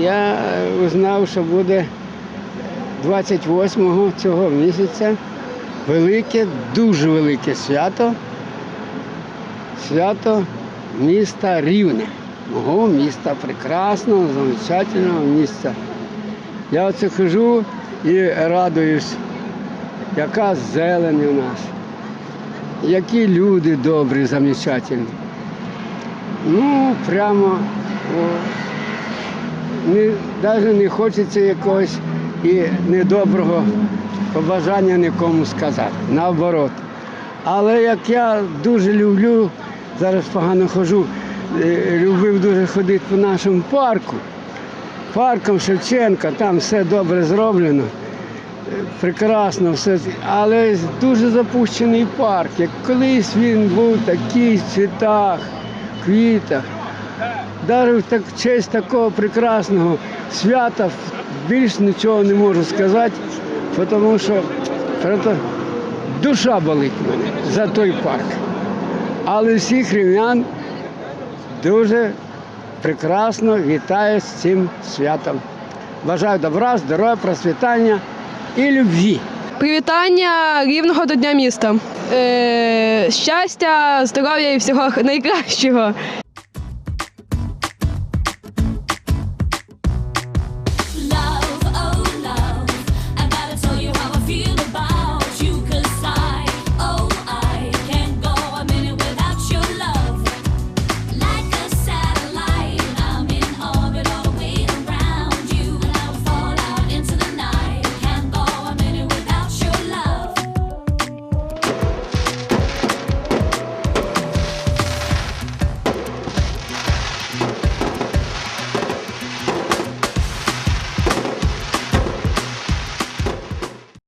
я е, узнав, що буде 28 цього місяця велике, дуже велике свято. Свято міста Рівне. Мого міста, прекрасного, замечательного міста. Я оце хожу і радуюсь, яка зелень у нас, які люди добрі, замечательні. Ну, прямо не, навіть не хочеться якогось і недоброго побажання нікому сказати. Наоборот. Але як я дуже люблю, зараз погано ходжу, е, любив дуже ходити по нашому парку, парком Шевченка, там все добре зроблено. Е, Прекрасно все, але дуже запущений парк. Як колись він був такий в цвітах, квітах. Навіть так, в честь такого прекрасного свята більш нічого не можу сказати, тому що душа болить мене за той парк. Але всіх рівнян дуже прекрасно вітаю з цим святом. Бажаю добра, здоров'я, процвітання і любві. Привітання рівного до Дня міста. Е, щастя, здоров'я і всього найкращого.